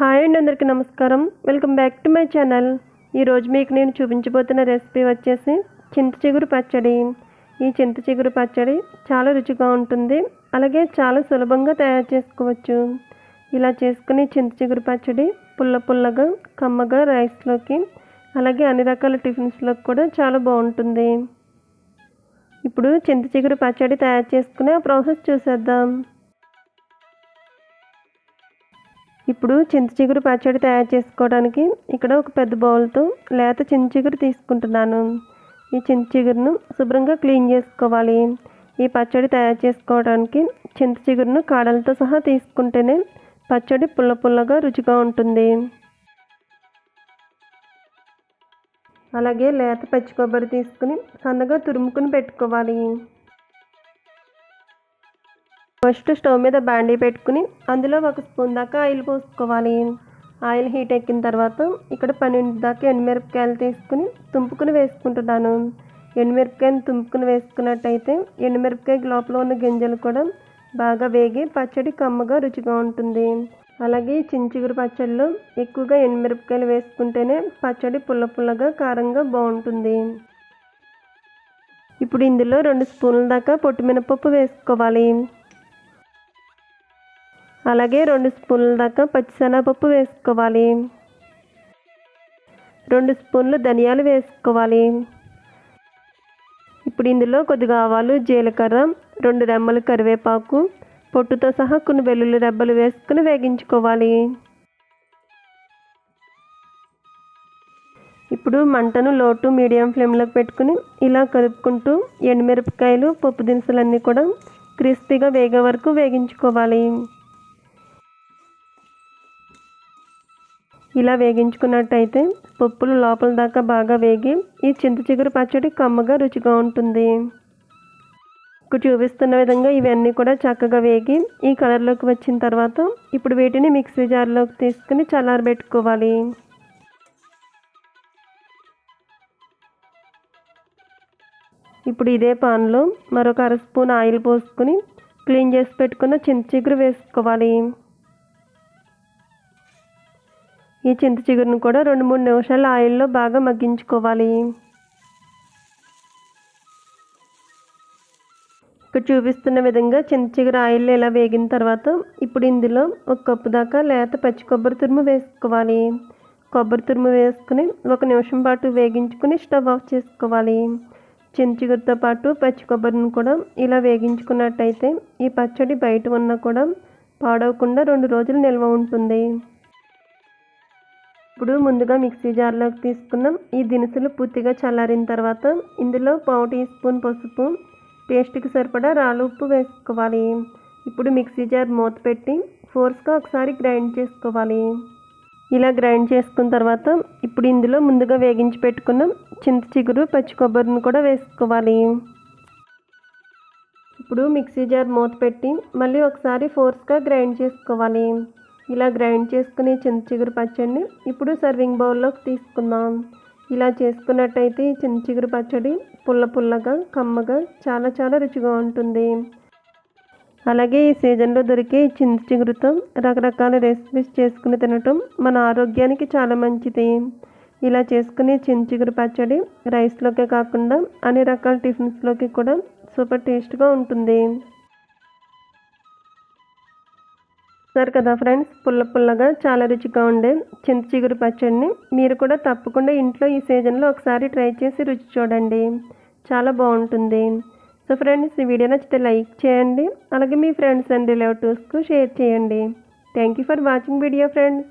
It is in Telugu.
హాయ్ అండి అందరికీ నమస్కారం. Welcome back to my channel. ఈరోజు మీకు నేను చూపించబోతున్న రెసిపీ వచ్చేసి చింత చిగురు పచ్చడి. ఈ చింత చిగురు పచ్చడి చాలా రుచిగా ఉంటుంది. అలాగే చాలా సులభంగా తయారు చేసుకోవచ్చు. ఇలా చేసుకుని చింత చిగురు పచ్చడి పుల్ల పుల్లగా కమ్మగా రైస్లోకి అలాగే అన్ని రకాల టిఫిన్స్లోకి కూడా చాలా బాగుంటుంది. ఇప్పుడు చింత చిగురు పచ్చడి తయారు చేసుకునే ఆ ప్రాసెస్ చూసేద్దాం. ఇప్పుడు చింత చిగురు పచ్చడి తయారు చేసుకోవడానికి ఇక్కడ ఒక పెద్ద బౌల్తో లేత చింత చిగురు తీసుకుంటున్నాను. ఈ చింత చిగురును శుభ్రంగా క్లీన్ చేసుకోవాలి. ఈ పచ్చడి తయారు చేసుకోవడానికి చింత చిగురును కాడలతో సహా తీసుకుంటేనే పచ్చడి పుల్ల పుల్లగా రుచిగా ఉంటుంది. అలాగే లేత పచ్చి కొబ్బరి తీసుకుని సన్నగా తురుముకుని పెట్టుకోవాలి. ఫస్ట్ స్టవ్ మీద బాండీ పెట్టుకుని అందులో ఒక స్పూన్ దాకా ఆయిల్ పోసుకోవాలి. ఆయిల్ హీట్ ఎక్కిన తర్వాత ఇక్కడ పన్నెండు దాకా ఎండుమిరపకాయలు తీసుకుని తుంపుకుని వేసుకుంటున్నాను. ఎండుమిరపకాయలు తుంపుకుని వేసుకున్నట్టయితే ఎండుమిరపకాయ లోపల ఉన్న గింజలు కూడా బాగా వేగి పచ్చడి కమ్మగా రుచిగా ఉంటుంది. అలాగే చించిగురు పచ్చడిలో ఎక్కువగా ఎండుమిరపకాయలు వేసుకుంటేనే పచ్చడి పుల్ల పుల్లగా కారంగా బాగుంటుంది. ఇప్పుడు ఇందులో రెండు స్పూన్ల దాకా పొట్టిమినపప్పు వేసుకోవాలి. అలాగే రెండు స్పూన్ల దాకా పచ్చిశనగపప్పు వేసుకోవాలి. రెండు స్పూన్లు ధనియాలు వేసుకోవాలి. ఇప్పుడు ఇందులో కొద్దిగా ఆవాలు జీలకర్ర రెండు రెమ్మలు కరివేపాకు పొట్టుతో సహా కొన్ని వెల్లుల్లి రెబ్బలు వేసుకుని వేగించుకోవాలి. ఇప్పుడు మంటను లోటు మీడియం ఫ్లేమ్లోకి పెట్టుకుని ఇలా కలుపుకుంటూ ఎండుమిరపకాయలు పప్పు దినుసులన్నీ కూడా క్రిస్పీగా వేగే వరకు వేగించుకోవాలి. ఇలా వేగించుకున్నట్టయితే పప్పులు లోపల దాకా బాగా వేగి ఈ చింత చిగురు పచ్చడి కమ్మగా రుచిగా ఉంటుంది. ఇక్కడ చూపిస్తున్న విధంగా ఇవన్నీ కూడా చక్కగా వేగి ఈ కలర్లోకి వచ్చిన తర్వాత ఇప్పుడు వీటిని మిక్సీ జార్లోకి తీసుకుని చల్లారబెట్టుకోవాలి ఇప్పుడు ఇదే పాన్లో మరొక అర స్పూన్ ఆయిల్ పోసుకొని క్లీన్ చేసి పెట్టుకున్న చింత చిగురు వేసుకోవాలి. ఈ చింత చిగురును కూడా రెండు మూడు నిమిషాలు ఆయిల్లో బాగా మగ్గించుకోవాలి. ఇక్కడ చూపిస్తున్న విధంగా చింత చిగురు ఆయిల్లో ఇలా వేగిన తర్వాత ఇప్పుడు ఇందులో ఒక కప్పు దాకా లేత పచ్చి కొబ్బరి తురుము వేసుకోవాలి. కొబ్బరి తురుము వేసుకుని ఒక నిమిషం పాటు వేగించుకుని స్టవ్ ఆఫ్ చేసుకోవాలి. చింత చిగురుతో పాటు పచ్చి కొబ్బరిని కూడా ఇలా వేగించుకున్నట్టయితే ఈ పచ్చడి బయట ఉన్నా కూడా పాడవకుండా రెండు రోజులు నిల్వ ఉంటుంది. ఇప్పుడు ముందుగా మిక్సీ జార్లోకి తీసుకున్నాం. ఈ దినుసులు పూర్తిగా చల్లారిన తర్వాత ఇందులో పావు టీ స్పూన్ పసుపు టేస్ట్కి సరిపడా రాళ్ళు ఉప్పు వేసుకోవాలి. ఇప్పుడు మిక్సీ జార్ మూత పెట్టి ఫోర్స్గా ఒకసారి గ్రైండ్ చేసుకోవాలి. ఇలా గ్రైండ్ చేసుకున్న తర్వాత ఇప్పుడు ఇందులో ముందుగా వేగించి పెట్టుకున్న. చింత చిగురు పచ్చి కొబ్బరిని కూడా వేసుకోవాలి. ఇప్పుడు మిక్సీ జార్ మూత పెట్టి మళ్ళీ ఒకసారి ఫోర్స్గా గ్రైండ్ చేసుకోవాలి. ఇలా గ్రైండ్ చేసుకుని చింత చిగురు పచ్చడిని ఇప్పుడు సర్వింగ్ బౌల్లోకి తీసుకుందాం. ఇలా చేసుకున్నట్టయితే ఈ చింత చిగురు పచ్చడి పుల్ల పుల్లగా కమ్మగా చాలా చాలా రుచిగా ఉంటుంది. అలాగే ఈ సీజన్లో దొరికే చింత చిగురుతో రకరకాల రెసిపీస్ చేసుకుని తినటం మన ఆరోగ్యానికి చాలా మంచిది. ఇలా చేసుకునే చింత చిగురు పచ్చడి రైస్లోకే కాకుండా అన్ని రకాల టిఫిన్స్లోకి కూడా సూపర్ టేస్ట్గా ఉంటుంది. సరే కదా ఫ్రెండ్స్? పుల్ల పుల్లగా చాలా రుచిగా ఉండే చింత చిగురు పచ్చడిని మీరు కూడా తప్పకుండా ఇంట్లో ఈ సీజన్లో ఒకసారి ట్రై చేసి రుచి చూడండి. చాలా బాగుంటుంది. సో ఫ్రెండ్స్ ఈ వీడియో నచ్చితే లైక్ చేయండి. అలాగే మీ ఫ్రెండ్స్ అండ్ రిలేటివ్స్కు షేర్ చేయండి. Thank you for watching video friends.